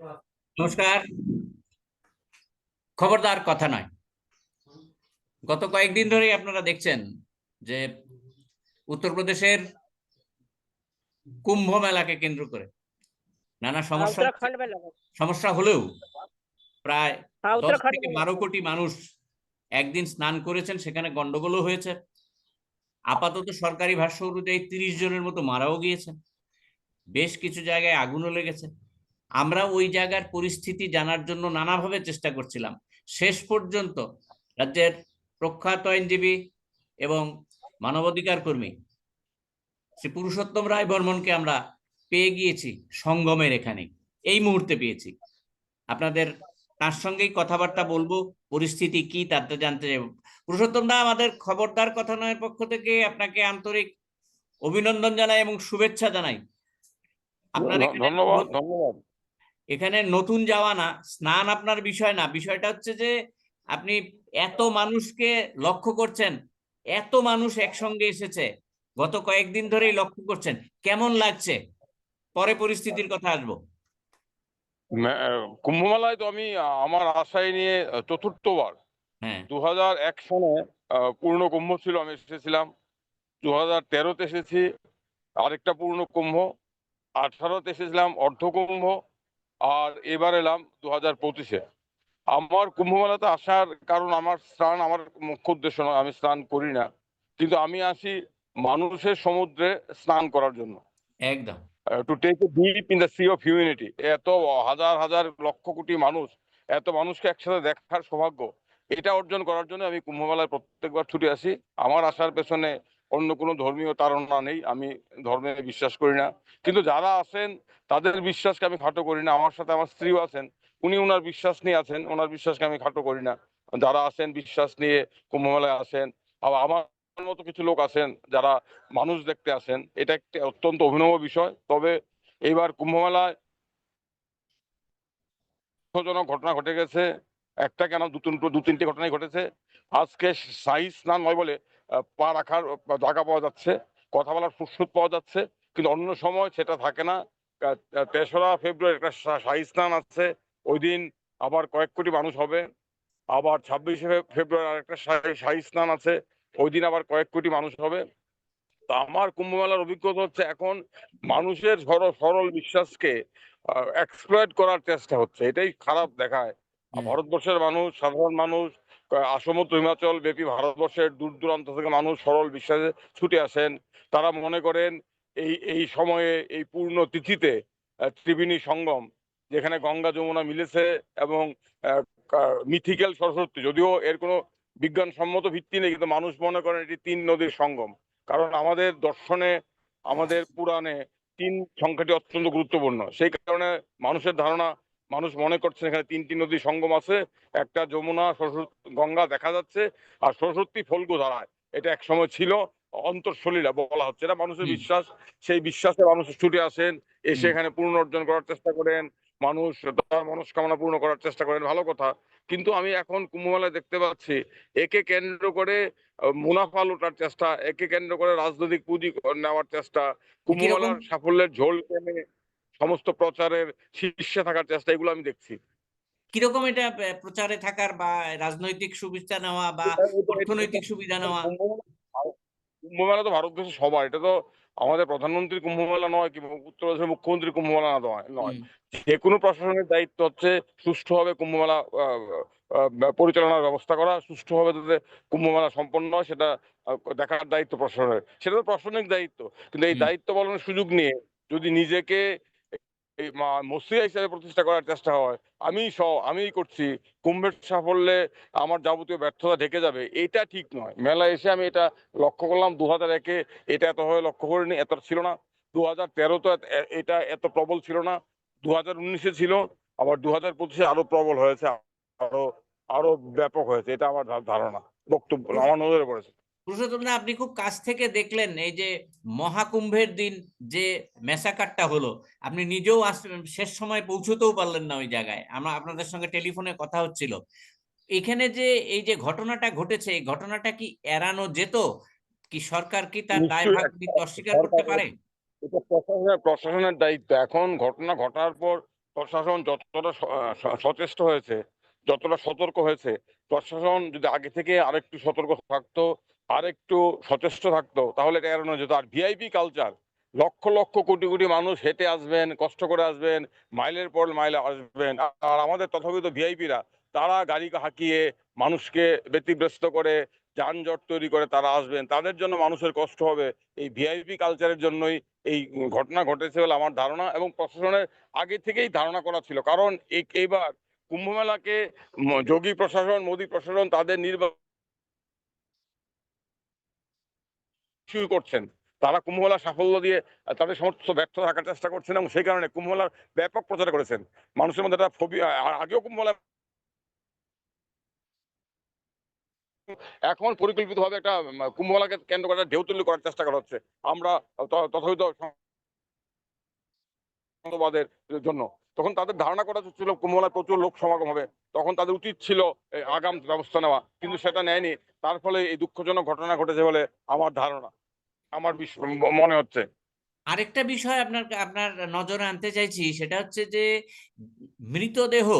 নমস্কার। খবরদার কথা নয়। গত কয়েকদিন ধরে আপনারা দেখছেন যে উত্তরপ্রদেশের কুম্ভ মেলাকে কেন্দ্র করে নানা সমস্যা সমস্যা হলেও প্রায় দশ থেকে বারো কোটি মানুষ একদিন স্নান করেছেন সেখানে গন্ডগোলও হয়েছে। আপাতত সরকারি ভাষ্য অনুযায়ী তিরিশ জনের মতো মারাও গিয়েছেন। বেশ কিছু জায়গায় আগুনও লেগেছে। আমরা ওই জায়গার পরিস্থিতি জানার জন্য নানাভাবে চেষ্টা করছিলাম। শেষ পর্যন্ত রাজ্যের প্রখ্যাত আইনজীবী এবং মানবাধিকার কর্মী শ্রী পুরুষোত্তম রায় বর্মনকে আমরা পেয়ে গিয়েছি সঙ্গমের এখানে। এই মুহূর্তে পেয়েছি। আপনাদের তার সঙ্গেই কথাবার্তা বলব পরিস্থিতি কি তাতে জানতে চাইব। পুরুষোত্তম দা আমাদের খবরদার কথা নয়ের পক্ষ থেকে আপনাকে আন্তরিক অভিনন্দন জানাই এবং শুভেচ্ছা জানাই। আপনার ধন্যবাদ ধন্যবাদ। এখানে নতুন যাওয়া না স্নান আপনার বিষয় না। বিষয়টা হচ্ছে যে আপনি এত মানুষকে লক্ষ্য করছেন এত মানুষ একসঙ্গে এসেছে গত কয়েকদিন ধরেই লক্ষ্য করছেন কেমন লাগছে? পরে পরিস্থিতির কথা আসব। কুম্ভমেলায় তো আমি আমার আশায় নিয়ে চতুর্থবার। হ্যাঁ। দু হাজার এক সালে পূর্ণ কুম্ভ ছিল আমি এসেছিলাম। দু হাজার তেরোতে এসেছি আরেকটা পূর্ণ কুম্ভ। আঠারোতে এসেছিলাম অর্ধ কুম্ভ আর এবার এলাম দু হাজার পঁচিশে। আমার কুম্ভমেলাতে আসার কারণ আমার স্নান আমার মুখ্য উদ্দেশ্য নয় আমি স্নান করি না। কিন্তু আমি আসি মানুষের সমুদ্রে স্নান করার জন্য। একদম। To take a dip in the sea of humanity এত হাজার হাজার লক্ষ কোটি মানুষ এত মানুষকে একসাথে দেখার সৌভাগ্য এটা অর্জন করার জন্য আমি কুম্ভমেলায় প্রত্যেকবার ছুটে আসি। আমার আসার পেছনে অন্য কোনো ধর্মীয় তাড়না নেই, আমি ধর্মে বিশ্বাস করি না। কিন্তু যারা আছেন, তাদের বিশ্বাসকে আমি খাটো করি না। আমার সাথে আমার স্ত্রীও আছেন, উনি ওনার বিশ্বাস নিয়ে আছেন, ওনার বিশ্বাসকে আমি খাটো করি না। যারা আছেন, বিশ্বাস নিয়ে কুম্ভমেলায় আসেন আবার আমার মতো কিছু লোক আছেন, যারা মানুষ দেখতে আসেন এটা একটি অত্যন্ত অভিনব বিষয়। তবে এইবার কুম্ভমেলায় ঘটনা ঘটে গেছে। একটা কেন দু তিনটে ঘটনাই ঘটেছে। আজকে শাহী স্নান নয় বলে পা রাখার জায়গা পাওয়া যাচ্ছে কথা বলার ফুসফুস পাওয়া যাচ্ছে কিন্তু অন্য সময় সেটা থাকে না। তেসরা ফেব্রুয়ারি একটা শাহী স্নান আছে ওই দিন আবার কয়েক কোটি মানুষ হবে। আবার ছাব্বিশে ফেব্রুয়ারি আরেকটা শাহী শাহী স্নান আছে ওই দিন আবার কয়েক কোটি মানুষ হবে। তা আমার কুম্ভ মেলার অভিজ্ঞতা হচ্ছে এখন মানুষের সরল সরল বিশ্বাসকে এক্সপ্লয়েট করার চেষ্টা হচ্ছে এটাই খারাপ দেখায়। ভারতবর্ষের মানুষ সাধারণ মানুষ আসমত হিমাচল ব্যাপী ভারতবর্ষের দূর দূরান্ত থেকে মানুষ সরল বিশ্বাসে ছুটে আসেন। তারা মনে করেন এই এই সময়ে এই পূর্ণ তিথিতে ত্রিবেণী সঙ্গম, যেখানে গঙ্গা যমুনা মিলেছে এবং মিথিক্যাল সরস্বতী, যদিও এর কোনো বিজ্ঞানসম্মত ভিত্তি নেই, কিন্তু মানুষ মনে করেন এটি তিন নদীর সঙ্গম। কারণ আমাদের দর্শনে, আমাদের পুরাণে তিন সংখ্যাটি অত্যন্ত গুরুত্বপূর্ণ। সেই কারণে মানুষের ধারণা মানুষ মনে করছেন এখানে তিনটি নদী সঙ্গম আছে একটা যমুনা সরস্বতী গঙ্গা দেখা যাচ্ছে আর সরস্বতী ফল্গু ধারায়। এটা এক সময় ছিল অন্তঃসলীলা বলা হচ্ছে এটা মানুষের বিশ্বাস। সেই বিশ্বাসে মানুষ ছুটে আসেন এসে এখানে পূর্ণ অর্জন করার চেষ্টা করেন মানুষ তার মনস্কামনা পূর্ণ করার চেষ্টা করেন ভালো কথা। কিন্তু আমি এখন কুম্ভমেলায় দেখতে পাচ্ছি একে কেন্দ্র করে মুনাফা লোটার চেষ্টা একে কেন্দ্র করে রাজনৈতিক পুঁজি নেওয়ার চেষ্টা কুম্ভমেলার সাফল্যের ঝোল টেনে সমস্ত প্রচারের শীর্ষে থাকার চেষ্টা এগুলো আমি দেখছি। কীরকম এটা প্রচারে থাকার বা রাজনৈতিক সুবিধা নেওয়া বা অর্থনৈতিক সুবিধা নেওয়া? কুম্ভমেলা- তো সবার। এটা তো আমাদের প্রধানমন্ত্রী কুম্ভমেলা নয় কিংবা উত্তরপ্রদেশের মুখ্যমন্ত্রী কুম্ভমেলা নয় নয়। যে কোনো প্রশাসনের দায়িত্ব হচ্ছে সুষ্ঠুভাবে কুম্ভমেলা পরিচালনার ব্যবস্থা করা সুষ্ঠুভাবে যাতে কুম্ভমেলা সম্পন্ন হয় সেটা দেখার দায়িত্ব প্রশাসনের। সেটা তো প্রশাসনিক দায়িত্ব। কিন্তু এই দায়িত্ব পালনের সুযোগ নিয়ে যদি নিজেকে এই মসিয়া হিসেবে প্রতিষ্ঠা করার চেষ্টা হয়। আমি সহ আমি করছি। কুম্ভের সাফল্যে আমার যাবতীয় ব্যর্থতা ঢেকে যাবে। এটা ঠিক নয়। মেলা এসে আমি এটা লক্ষ্য করলাম। দু হাজার একে এটা এতভাবে লক্ষ্য করিনি, এত ছিল না। দু হাজার তেরো তো এটা এত প্রবল ছিল না। দু হাজার উনিশে ছিল। আবার দু হাজার পঁচিশে আরও প্রবল হয়েছে। আরও আরও ব্যাপক হয়েছে। এটা আমার ধারণা, বক্তব্য, আমার নজরে পড়েছে। পুরুষোত্তম দা, আপনি খুব কাছ থেকে দেখলেন এই যে মহাকুম্ভের দিন যে মেসাকারটা হলো। আপনি নিজেও শেষ সময় পৌঁছতেও পারলেন না ওই জায়গায়। আমরা আপনাদের সঙ্গে টেলিফোনে কথা হচ্ছিল। এখানে যে এই যে ঘটনাটা ঘটেছে এই ঘটনাটা কি এড়ানো যেত? কি সরকার কি তার একটা নিতে অস্বীকার করতে পারে? এটা প্রশাসনের প্রশাসনের দায়িত্ব। এখন ঘটনা ঘটার পর প্রশাসন যতটা সচেষ্ট হয়েছে যতটা সতর্ক হয়েছে প্রশাসন যদি আগে থেকে আরেকটু সতর্ক থাকতো আরেকটু সচেষ্ট থাকতো, তাহলে এটা এড়ানো যেত। আর ভিআইপি কালচার লক্ষ লক্ষ কোটি কোটি মানুষ হেঁটে আসবেন, কষ্ট করে আসবেন, মাইলের পর মাইলে আসবেন। আর আমাদের তথাপিত ভিআইপিরা তারা গাড়ি হাঁকিয়ে মানুষকে ব্যতিগ্রস্ত করে, যানজট তৈরি করে তারা আসবেন। তাদের জন্য মানুষের কষ্ট হবে। এই ভিআইপি কালচারের জন্যই এই ঘটনা ঘটেছে বলে আমার ধারণা এবং প্রশাসনের আগে থেকেই ধারণা করা ছিল। কারণ এই এইবার কুম্ভমেলাকে যোগী প্রশাসন, মোদী প্রশাসন তাদের নির্বাচন শুরু করছেন। তারা কুম্ভ মেলার সাফল্য দিয়ে তাদের সমস্ত ব্যর্থ থাকার চেষ্টা করছেন এবং সেই কারণে কুম্ভ মেলার ব্যাপক প্রচার করেছেন। মানুষের মধ্যে একটা ফোবিয়া আগেও কুম্ভ মেলা এখন পরিকল্পিতভাবে একটা উম, কুম্ভ মেলাকে কেন্দ্র করে ঢেউ তুল্য করার চেষ্টা করা হচ্ছে। আমরা ত- তথাপিত সন্ত্রাসবাদের জন্য। তখন তাদের ধারণা করা ছিল কুম্ভমেলায় প্রচুর লোক সমাগম হবে। তখন তাদের উচিত ছিল আগাম ব্যবস্থা নেওয়া। কিন্তু সেটা নেয়নি। তার ফলে এই দুঃখজনক ঘটনা ঘটেছে বলে আমার ধারণা। আমার মনে হচ্ছে। আরেকটা বিষয় আপনার আপনার নজরে আনতে চাইছি সেটা হচ্ছে যে মৃতদেহ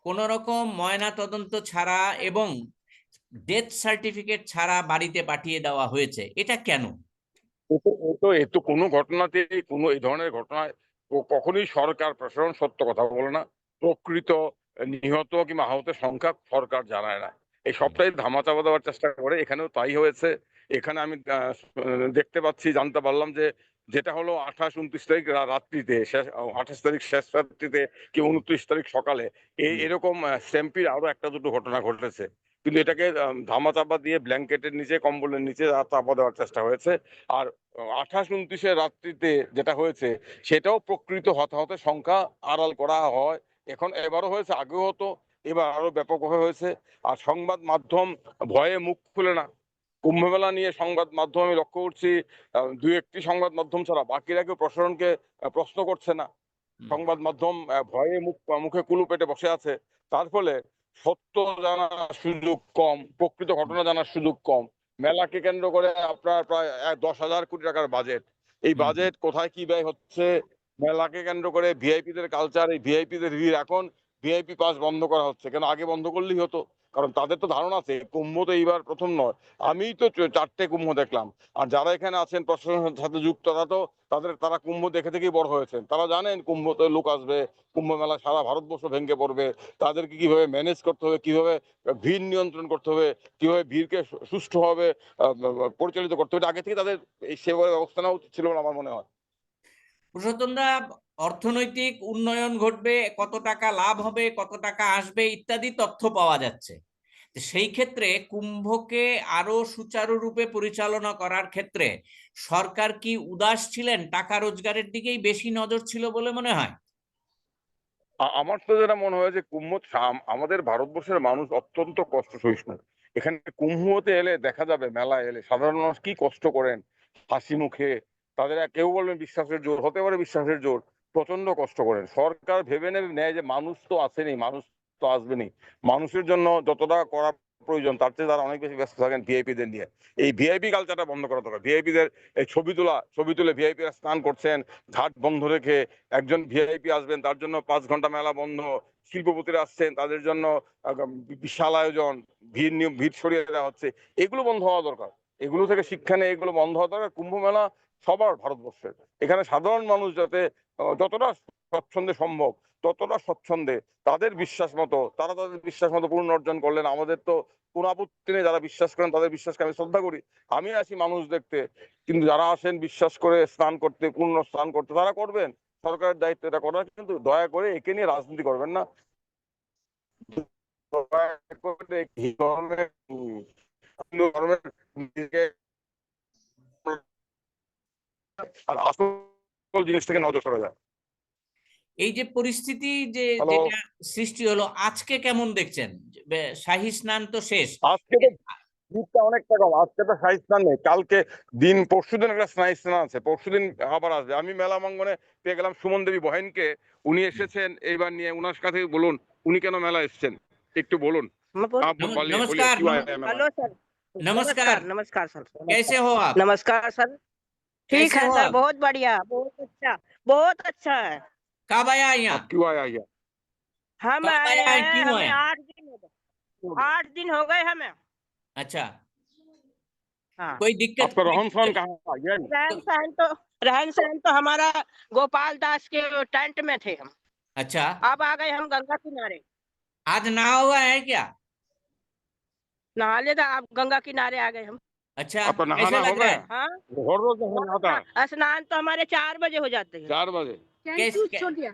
কোন রকম ময়না তদন্ত ছাড়া এবং ডেথ সার্টিফিকেট ছাড়া বাড়িতে পাঠিয়ে দেওয়া হয়েছে এটা কেন? তো- এ তো কোনো ঘটনাতেই কোনো এই ধরনের ঘটনায় কখনোই সরকার প্রশাসন সত্য কথা বলে না। প্রকৃত নিহত কিংবা আহতের সংখ্যা সরকার জানায় না। এই সবটাই ধামাচাপা দেওয়ার চেষ্টা করে। এখানেও তাই হয়েছে। এখানে আমি দেখতে পাচ্ছি জানতে পারলাম যে যেটা হলো আঠাশ উনত্রিশ তারিখ রাত্রিতে শেষ আঠাশ তারিখ শেষ রাত্রিতে কি উনত্রিশ তারিখ সকালে এই এরকম স্ট্যাম্পির আরও একটা দুটো ঘটনা ঘটেছে। কিন্তু এটাকে ধামা চাপা দিয়ে ব্ল্যাঙ্কেটের নিচে কম্বলের নিচে চাপা দেওয়ার চেষ্টা হয়েছে। আর আঠাশ উনত্রিশের রাত্রিতে যেটা হয়েছে সেটাও প্রকৃত হতাহতের সংখ্যা আড়াল করা হয়। এখন এবারও হয়েছে আগেও হতো। এবার আরও ব্যাপকভাবে হয়েছে। আর সংবাদ মাধ্যম ভয়ে মুখ খুলে না। কুম্ভ মেলা নিয়ে সংবাদ মাধ্যম আমি লক্ষ্য করছি দুই একটি সংবাদ মাধ্যম ছাড়া বাকিরা কেউ প্রশাসনকে প্রশ্ন করছে না। সংবাদ মাধ্যম ভয়ে মুখ মুখে কুলু পেটে বসে আছে। তার ফলে সত্য জানার সুযোগ কম প্রকৃত ঘটনা জানার সুযোগ কম। মেলাকে কেন্দ্র করে আপনার প্রায় এক দশ হাজার কোটি টাকার বাজেট এই বাজেট কোথায় কি ব্যয় হচ্ছে? মেলাকে কেন্দ্র করে ভিআইপি দের কালচার এই ভিআইপি দের ভিড় এখন ভিআইপি পাস বন্ধ করা হচ্ছে। কেন? আগে বন্ধ করলেই হতো। কারণ তাদের তো ধারণা আছে, কুম্ভ তো এইবার প্রথম নয়। আমি তো চারটে কুম্ভ দেখলাম। আর যারা এখানে আছেন, প্রশাসনের সাথে যুক্ত, তারা তো তাদের, তারা কুম্ভ দেখে থেকেই বড় হয়েছেন। তারা জানেন কুম্ভতে লোক আসবে, কুম্ভ মেলা সারা ভারতবর্ষ ভেঙে পড়বে। তাদেরকে কীভাবে ম্যানেজ করতে হবে, কীভাবে ভিড় নিয়ন্ত্রণ করতে হবে, কীভাবে ভিড়কে সুষ্ঠুভাবে পরিচালিত করতে হবে আগে থেকে তাদের এই সেভাবে ব্যবস্থা নেওয়া উচিত ছিল বলে আমার মনে হয়। পুরুষোত্তমদা অর্থনৈতিক উন্নয়ন ঘটবে, কত টাকা লাভ হবে, কত টাকা আসবে ইত্যাদি তথ্য পাওয়া যাচ্ছে। সেই ক্ষেত্রে কুম্ভকে আরও সুচারুরূপে পরিচালনা করার ক্ষেত্রে সরকার কি উদাস ছিলেন? টাকা রোজগারের দিকেই বেশি নজর ছিল বলে মনে হয়? আমার তো যেটা মনে হয় যে কুম্ভ আমাদের ভারতবর্ষের মানুষ অত্যন্ত কষ্ট সহিষ্ণু এখানে কুম্ভতে এলে দেখা যাবে, মেলায় এলে সাধারণ মানুষ কি কষ্ট করেন? হাসি মুখে, তাদের কেউ বলবেন বিশ্বাসের জোর, হতে পারে বিশ্বাসের জোর। প্রচণ্ড কষ্ট করেন। সরকার ভেবে নেয় যে মানুষ তো আসেনি, মানুষ তো আসবেনি। মানুষের জন্য যতটা করা প্রয়োজন, তার চেয়ে তারা অনেক বেশি ব্যস্ত থাকেন ভিআইপি দের নিয়ে। এই ভিআইপি কালচারটা বন্ধ করা দরকার। ভিআইপি দের এই ছবি তোলা, ছবি তুলে ভিআইপি স্নান করছেন, ঘাট বন্ধ রেখে একজন ভিআইপি আসবেন, তার জন্য পাঁচ ঘণ্টা মেলা বন্ধ, শিল্পপতিরা আসছেন, তাদের জন্য বিশাল আয়োজন, ভিড় ভিড় সরিয়ে দেওয়া হচ্ছে। এগুলো বন্ধ হওয়া দরকার। এগুলো থেকে শিক্ষা নেই, এগুলো বন্ধ হওয়া দরকার। কুম্ভ মেলা সবার ভারতবর্ষের এখানে সাধারণ মানুষ যাতে যতটা স্বচ্ছন্দে সম্ভব, ততটা স্বচ্ছন্দে তাদের বিশ্বাস মতো, তারা তাদের বিশ্বাস মতো পূর্ণ অর্জন করলেন। আমাদের তো কোনো আপত্তি নেই যারা বিশ্বাস করেন, তাদের বিশ্বাসকে আমি শ্রদ্ধা করি। আমি আসি মানুষ দেখতে, কিন্তু যারা আসেন বিশ্বাস করে স্নান করতে পূর্ণ স্নান করতে, তারা করবেন। সরকারের দায়িত্ব এটা করার, কিন্তু দয়া করে একে নিয়ে রাজনীতি করবেন না। দয়া করে ধর্মের দিকে- আর আসল জিনিস থেকে নজর যায়। এই যে পরিস্থিতি যে সৃষ্টি হলো আজকে কেমন দেখছেন? স্নান তো শেষ। আজকে তো অনেকটা কম আজকে তো স্নান নেই। কালকে দিন একটা স্নান আছে আবার আসবে। আমি মেলা মঙ্গনে পেয়ে গেলাম সুমন দেবী বহেনকে উনি এসেছেন এইবার নিয়ে উনার কাছে বলুন উনি কেন মেলা এসেছেন? একটু বলুন। নমস্কার। নমস্কার নমস্কার স্যার। কেসে হো আপ। নমস্কার স্যার। ठीक है सर बहुत बढ़िया बहुत अच्छा बहुत अच्छा है। कब आया यहाँ? क्यों आया यहाँ? हम आए आया हैं हमें आठ दिन हो गए आठ दिन हो गए हमें। अच्छा। हाँ। कोई दिक्कत रहन सहन कहाँ रहन सहन तो रहन सहन तो हमारा गोपाल दास के टेंट में थे हम। अच्छा। अब आ गए हम गंगा किनारे। आज नहा हुआ है क्या? नहा ले था अब गंगा किनारे आ गए हम। अच्छा आपका कैसे नहाना हो लग रहा है? हाँ। हर रोज नहाना आता है। स्नान तो हमारे चार बजे हो जाते हैं। चार बजे। कैसे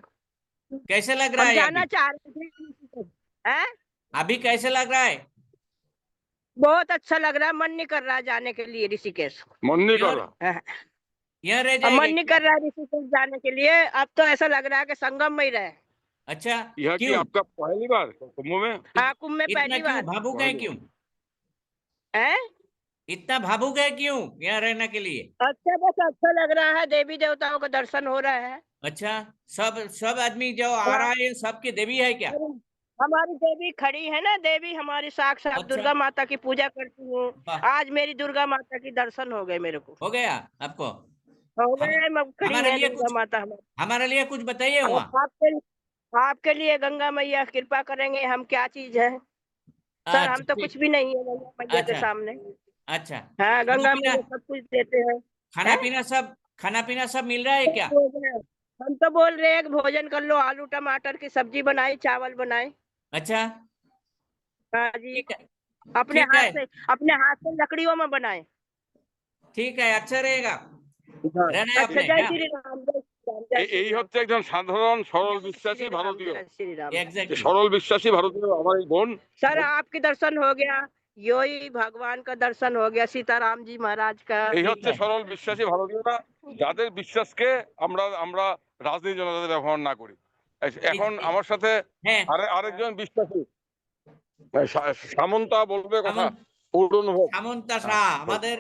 कैसे लग रहा है जाना अभी? चाह रहे थे हैं? अभी कैसे लग रहा है? बहुत अच्छा लग रहा है। मन नहीं कर रहा जाने के लिए ऋषिकेश। मन नहीं कर रहा? यहाँ रह अब मन नहीं कर रहा है ऋषिकेश जाने के लिए। अब तो ऐसा लग रहा है कि संगम में ही रहे। अच्छा यह की क्यों? आपका पहली बार कुंभ में? हाँ कुंभ में पहली बार। भावुक है क्यों? हैं? इतना भावुक है क्यों यहाँ रहने के लिए? अच्छा बस अच्छा लग रहा है देवी देवताओं का दर्शन हो रहा है। अच्छा सब सब आदमी जो आ रहा है सबकी देवी है क्या? हमारी देवी खड़ी है ना देवी हमारी साक्षात अच्छा। दुर्गा माता की पूजा करती हूँ। आज मेरी दुर्गा माता की दर्शन हो गए मेरे को। हो गया आपको? हो गया हमारे है लिए दुर्गा माता हमारी। लिए कुछ बताइए आपके आपके लिए गंगा मैया कृपा करेंगे हम क्या चीज़ है? सर हम तो कुछ भी नहीं है गंगा मैया के अच्छा। सामने। अच्छा हाँ गंगा पीना- मैया सब कुछ देते हैं खाना हैं? पीना सब खाना पीना सब मिल रहा है क्या बोल रहे हैं। हम तो बोल रहे हैं कि भोजन कर लो आलू टमाटर की सब्जी बनाई चावल बनाए अच्छा हाँ जी ठीक है अपने ठीक हाथ है। से अपने हाथ से लकड़ियों में बनाए ठीक है अच्छा रहेगा रहना है अच्छा अपने जय हाँ? श्री राम जय श्री राम, जय এই- श्री এই राम। হচ্ছে একজন সাধারণ সরল जय বিশ্বাসী श्री राम, ভারতীয় जय श्री राम। যে एग्जैक्टली সরল বিশ্বাসী ভারতীয় আমার এই বোন सर आपके दर्शन हो गया यो ही भगवान का दर्शन हो गया सीताराम जी महाराज का এই ঠিক হচ্ছে আছে। সরল বিশ্বাসী ভারতীয়রা যাদের বিশ্বাসকে আমরা আমরা রাজনীতি জন্য যাতে ব্যবহার না করি এ- এখন ঠিক। আমার সাথে হ্যাঁ আরে আরেকজন বিশ্বাসী সা- সামন্তা বলবে কথা সামন্ত- পূর্ণ হোক সামন্তা শাহ আমাদের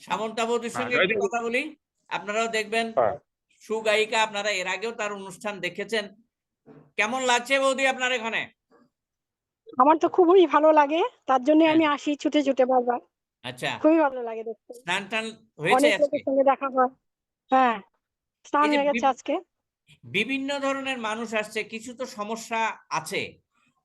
সামন্তা বৌদির সঙ্গে হ্যাঁ, একটু এই যে- কথা বলি আপনারাও দেখবেন হ্যাঁ। সুগায়িকা আপনারা এর আগেও তার অনুষ্ঠান দেখেছেন কেমন লাগছে বৌদি আপনার এখানে আমার তো খুবই ভালো লাগে তার জন্য হ্যাঁ। আমি আসি ছুটে ছুটে বারবার। আচ্ছা। খুবই ভালো লাগে দেখতে। স্নান টান হয়েছে অনেক আজকে? লোকের সঙ্গে দেখা হয়। হ্যাঁ স্নান হয়ে গেছে আজকে। বিভিন্ন ধরনের মানুষ আসছে কিছু তো সমস্যা আছে।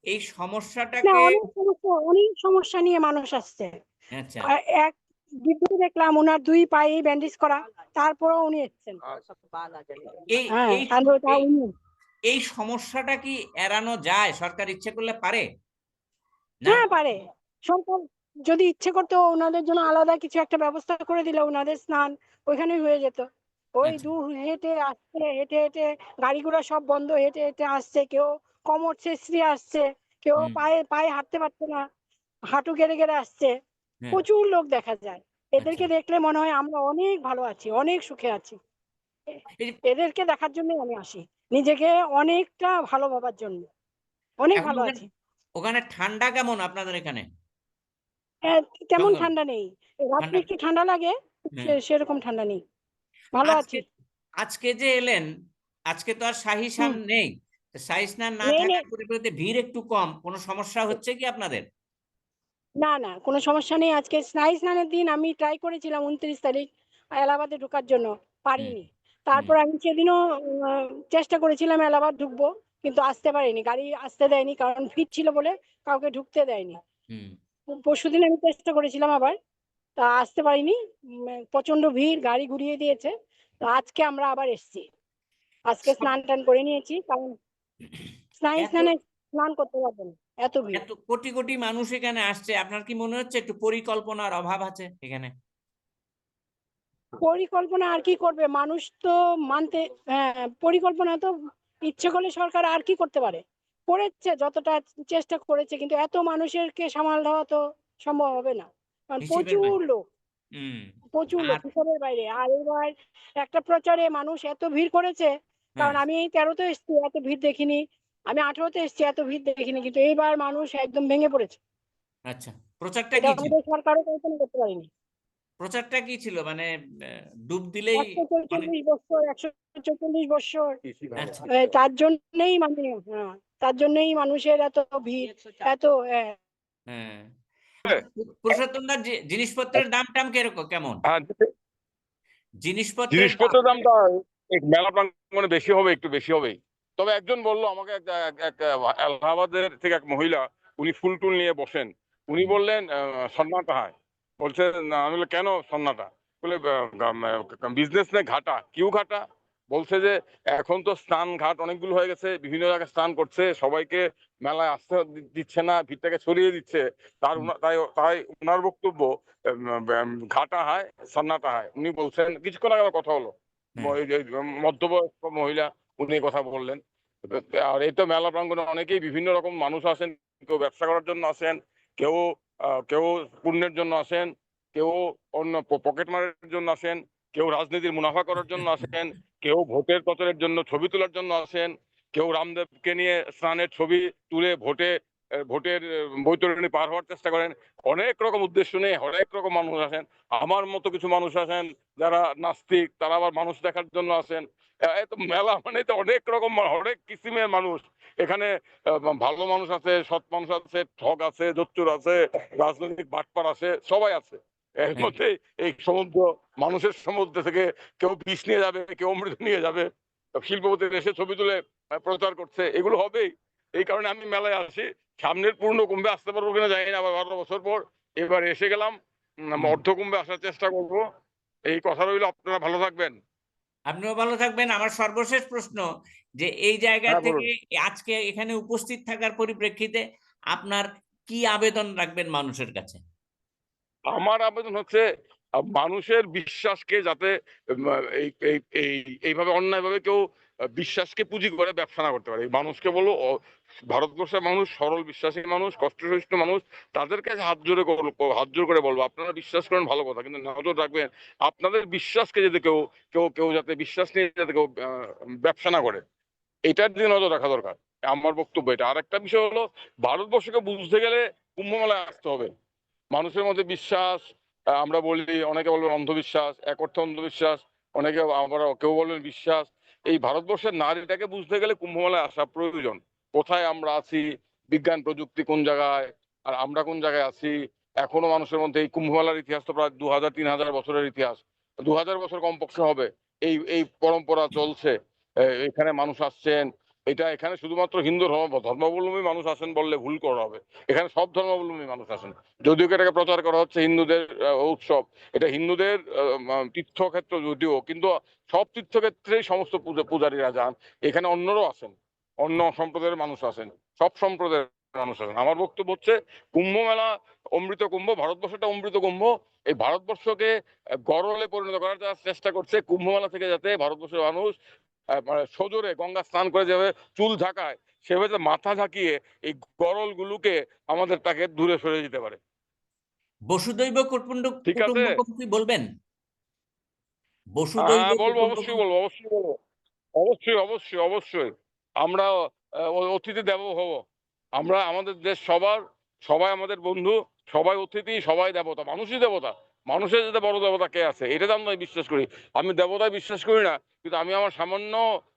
এই সমস্যাটাকে অনেক সমস্যা অনেক সমস্যা নিয়ে মানুষ আসছে। আচ্ছা। এক ভিডিও দেখলাম ওনার দুই পায়ে ব্যান্ডেজ করা তারপরেও উনি এসেছেন। এই হ্যাঁ এই তারপরে তা উনি। এই সমস্যাটা কি এড়ানো যায়? সরকার ইচ্ছে করলে পারে? না। হ্যাঁ পারে। সরকার যদি ইচ্ছে করতো ওনাদের জন্য আলাদা কিছু একটা ব্যবস্থা করে দিলে ওনাদের স্নান ওইখানেই হয়ে যেত। ওই আচ্ছা। দূর হেঁটে আসছে হেঁটে হেঁটে গাড়ি ঘোড়া সব বন্ধ হেঁটে হেঁটে আসছে। কেউ কোমর ছেঁচড়ে আসছে কেউ হুম। পায়ে পায়ে হাঁটতে পারছে না হাঁটু গেড়ে গেড়ে আসছে। হ্যাঁ। প্রচুর লোক দেখা যায়। এদেরকে আচ্ছা। দেখলে মনে হয় আমরা অনেক ভালো আছি অনেক সুখে আছি। এ- এই যে- এদেরকে দেখার জন্য আমি আসি। নিজেকে অনেকটা ভালো ভাবার জন্য। অনেক এখন ভালো ওখানে- আছি। ওখানে ঠান্ডা কেমন আপনাদের এখানে? হ্যাঁ, তেমন? ঠান্ডা নেই। রাত্রে একটু ঠান্ডা লাগে হ্যাঁ। সেরকম ঠান্ডা নেই। ভালো আছে। আজকে যে এলেন আজকে তো আর শাহী স্নান নেই। শাহী স্নান না থাকার পরিবর্তে ভিড় একটু কম। কোনো সমস্যা হচ্ছে কি আপনাদের? না না কোনো সমস্যা নেই। আজকে স্নায়ু স্নানের দিন আমি ট্রাই করেছিলাম উনত্রিশ তারিখ এলাহাবাদে ঢোকার জন্য। পারিনি। তারপর আমি সেদিনও চেষ্টা করেছিলাম এলাহাবাদ ঢুকবো। কিন্তু আসতে পারিনি গাড়ি আসতে দেয়নি কারণ ভিড় ছিল বলে কাউকে ঢুকতে দেয়নি। পরশুদিন আমি চেষ্টা করেছিলাম আবার তা আসতে পারিনি প্রচণ্ড ভিড় গাড়ি ঘুরিয়ে দিয়েছে তো আজকে আমরা আবার এসেছি। আজকে স্নান টান করে নিয়েছি কারণ এত- স্নানে স্নান করতে পারব না এত ভিড়। এত কোটি কোটি মানুষ এখানে আসছে আপনার কি মনে হচ্ছে একটু পরিকল্পনার অভাব আছে এখানে? পরিকল্পনা আর কি করবে? মানুষ তো মানতে হ্যাঁ পরিকল্পনা তো ইচ্ছে করলে সরকার আর কি করতে পারে? করেছে যতটা চেষ্টা করেছে কিন্তু এত মানুষেরকে সামাল দেওয়া তো সম্ভব হবে না। কারণ প্রচুর লোক প্রচুর লোক হিসাবের বাইরে। আর এবার একটা প্রচারে মানুষ এত ভিড় করেছে কারণ আমি এই তেরোতে এসেছি এত ভিড় দেখিনি। আমি আঠেরোতে এসেছি এত ভিড় দেখিনি কিন্তু এইবার মানুষ একদম ভেঙে পড়েছে। আচ্ছা প্রচারটা কি সরকারও কল্পনা করতে পারেনি। প্রচারটা কি ছিল? মানে ডুব দিলেই একশো অনেক চল্লিশ বছর একশো চল্লিশ বছর। আচ্ছা। তার জন্যই মানে হ্যাঁ তার জন্যই মানুষের এত ভিড় এত হ্যাঁ, হ্যাঁ। জিনিসপত্রের দাম টাম কীরকম কেমন? হ্যাঁ জিনিসপত্রের জিনিসপত্রের দামটা মেলা প্রাঙ্গণে মানে বেশি হবে একটু বেশি হবেই। তবে একজন বলল আমাকে এক এলাহাবাদের থেকে এক মহিলা উনি ফুল টুল নিয়ে বসেন। উনি বললেন আহ, সন্নাটা হয় বলছে না আমি বললাম, কেন সন্নাটা? বলে বিজনেস নে ঘাটা। কিউ ঘাটা? বলছে যে এখন তো স্নান ঘাট অনেকগুলো হয়ে গেছে বিভিন্ন জায়গায় স্নান করছে সবাইকে মেলায় আসতে দিচ্ছে না ভিড়টাকে ছড়িয়ে দিচ্ছে। তার তাই তাই ওনার বক্তব্য ঘাটা হয় সন্নাটা হয়। উনি বলছেন কিছুক্ষণ আগে আমার কথা হলো। মধ্যবয়স্ক মহিলা উনি এই কথা বললেন। আর এই তো মেলা প্রাঙ্গনে অনেকেই বিভিন্ন রকম মানুষ আসেন কেউ ব্যবসা করার জন্য আসেন কেউ কেউ পুণ্যের জন্য আসেন, কেউ অন্য পকেট মারের জন্য আসেন, কেউ রাজনীতির মুনাফা করার জন্য আসেন, কেউ ভোটের প্রচারের জন্য ছবি তোলার জন্য আসেন, কেউ রামদেবকে নিয়ে স্নানের ছবি তুলে ভোটে ভোটের বৈতরণী পার হওয়ার চেষ্টা করেন। অনেক রকম উদ্দেশ্য নিয়ে অনেক রকম মানুষ আসেন। আমার মতো কিছু মানুষ আসেন যারা নাস্তিক, তারা আবার মানুষ দেখার জন্য আসেন। মেলা মানে তো অনেক রকম অনেক কিসিমের মানুষ। এখানে ভালো মানুষ আছে সৎ মানুষ আছে ঠক আছে জোচ্চুর আছে রাজনৈতিক বাটপার আছে সবাই আছে। এর। মধ্যে এই সমুদ্র মানুষের সমুদ্র থেকে কেউ বিষ নিয়ে যাবে কেউ অমৃত নিয়ে যাবে শিল্পপতি এসে ছবি তুলে প্রচার করছে এগুলো হবেই। এই কারণে আমি মেলায় আসি। সামনের পূর্ণ কুম্ভে আসতে পারব কিনা জানি না আবার বারো বছর পর। এবার এসে গেলাম। অর্ধ কুম্ভে আসার চেষ্টা করব। এই কথা রইল আপনারা ভালো থাকবেন। আপনিও ভালো থাকবেন। আমার সর্বশেষ প্রশ্ন যে এই জায়গা হ্যাঁ, থেকে আজকে এখানে উপস্থিত থাকার পরিপ্রেক্ষিতে আপনার কি আবেদন রাখবেন মানুষের কাছে? আমার আবেদন হচ্ছে মানুষের বিশ্বাসকে যাতে এইভাবে এই ভাবে এই এইভাবে অন্যায়ভাবে কেউ বিশ্বাসকে পুঁজি করে ব্যবসা না করতে পারে। মানুষকে বলব ভারতবর্ষের মানুষ, সরল বিশ্বাসী মানুষ কষ্টসহিষ্ণু মানুষ, তাদের কাছে হাত জোরে হাত জোর করে বলব, আপনারা বিশ্বাস করেন ভালো কথা, কিন্তু নজর রাখবেন, আপনাদের বিশ্বাসকে যাতে কেউ কেউ কেউ যাতে বিশ্বাস নিয়ে যাতে কেউ ব্যবসা না করে, এটার দিকে নজর রাখা দরকার। আমার বক্তব্য এটা। আর একটা বিষয় হলো, ভারতবর্ষকে বুঝতে গেলে কুম্ভ মেলায় আসতে হবে। মানুষের মধ্যে বিশ্বাস আমরা বলি, অনেকে বলবেন অন্ধবিশ্বাস, এক অর্থে অন্ধবিশ্বাস, অনেকে আমরা কেউ বলবেন বিশ্বাস এই ভারতবর্ষের নারীটাকে বুঝতে গেলে কুম্ভমেলায় আসা প্রয়োজন। কোথায় আমরা আছি? বিজ্ঞান প্রযুক্তি কোন জায়গায়? আর আমরা কোন জায়গায় আছি? এখনও মানুষের মধ্যে এই কুম্ভমেলার ইতিহাস তো প্রায় দু হাজার তিন হাজার বছরের ইতিহাস। দু হাজার বছর কমপক্ষে হবে। এই এই পরম্পরা চলছে। এখানে মানুষ আসছেন। এটা এখানে শুধুমাত্র হিন্দু ধর্ম, ধর্মাবলম্বী মানুষ আসেন বললে ভুল করা হবে। এখানে সব ধর্মাবলম্বী মানুষ আসেন। যদিও এটাকে প্রচার করা হচ্ছে হিন্দুদের উৎসব, এটা হিন্দুদের তীর্থক্ষেত্র যদিও, কিন্তু সব তীর্থক্ষেত্রেই সমস্ত পূজা, পূজারীরা যান। এখানে অন্যরাও আসেন, অন্য সম্প্রদায়ের মানুষ আসেন, সব সম্প্রদায়ের মানুষ আসেন। আমার বক্তব্য হচ্ছে, কুম্ভ মেলা, অমৃত কুম্ভ, ভারতবর্ষটা অমৃত কুম্ভ, এই ভারতবর্ষকে গরলে পরিণত করার চেষ্টা করছে কুম্ভ মেলা থেকে যাতে ভারতবর্ষের মানুষ মানে সজোরে গঙ্গা স্নান করে যাবে চুল ঝাঁকায় সেভাবে মাথা ঝাঁকিয়ে এই গরল গুলোকে আমাদের তাকে দূরে সরে যেতে পারে। বসুদৈব কুটুম্ব ঠিক আছে। বলবেন? বসুদৈব হ্যাঁ বলব অবশ্যই বলব অবশ্যই বলব। অবশ্যই অবশ্যই অবশ্যই। আমরা অতিথি দেব হব। আমরা আমাদের দেশ সবার সবাই আমাদের বন্ধু সবাই অতিথি সবাই দেবতা মানুষই দেবতা। মানুষের যাতে বড় দেবতা কে আছে এটা আমরা বিশ্বাস করি। আমি দেবতায় বিশ্বাস করি না কিন্তু আমি আমার সামান্য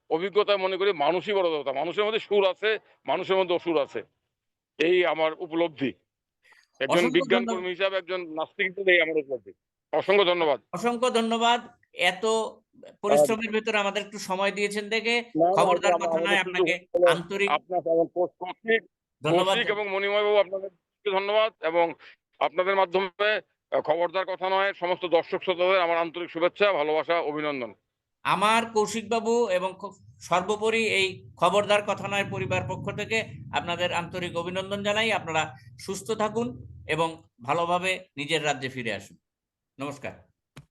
অভিজ্ঞতায় মনে করি মানুষই বড় দেবতা। মানুষের মধ্যে সুর আছে মানুষের মধ্যে অসুর আছে। এই আমার উপলব্ধি। একজন বিজ্ঞান কর্মী হিসাবে একজন নাস্তিক হিসেবে এই আমার উপলব্ধি। অসংখ্য ধন্যবাদ। অসংখ্য ধন্যবাদ। এত পরিশ্রমের ভেতরে আমাদের একটু সময় দিয়েছেন দেখে। খবরদার কথা নয় আপনাকে আন্তরিক ধন্যবাদ। এবং মণিময় বাবু আপনাদের ধন্যবাদ এবং আপনাদের মাধ্যমে খবরদার কথা নয়, সমস্ত দর্শক শ্রোতাদের আমার আন্তরিক শুভেচ্ছা, ভালোবাসা, অভিনন্দন। আমার কৌশিকবাবু এবং সর্বোপরি এই খবরদার কথা নয় পরিবার পক্ষ থেকে আপনাদের আন্তরিক অভিনন্দন জানাই। আপনারা সুস্থ থাকুন এবং ভালোভাবে নিজের রাজ্যে ফিরে আসুন। নমস্কার।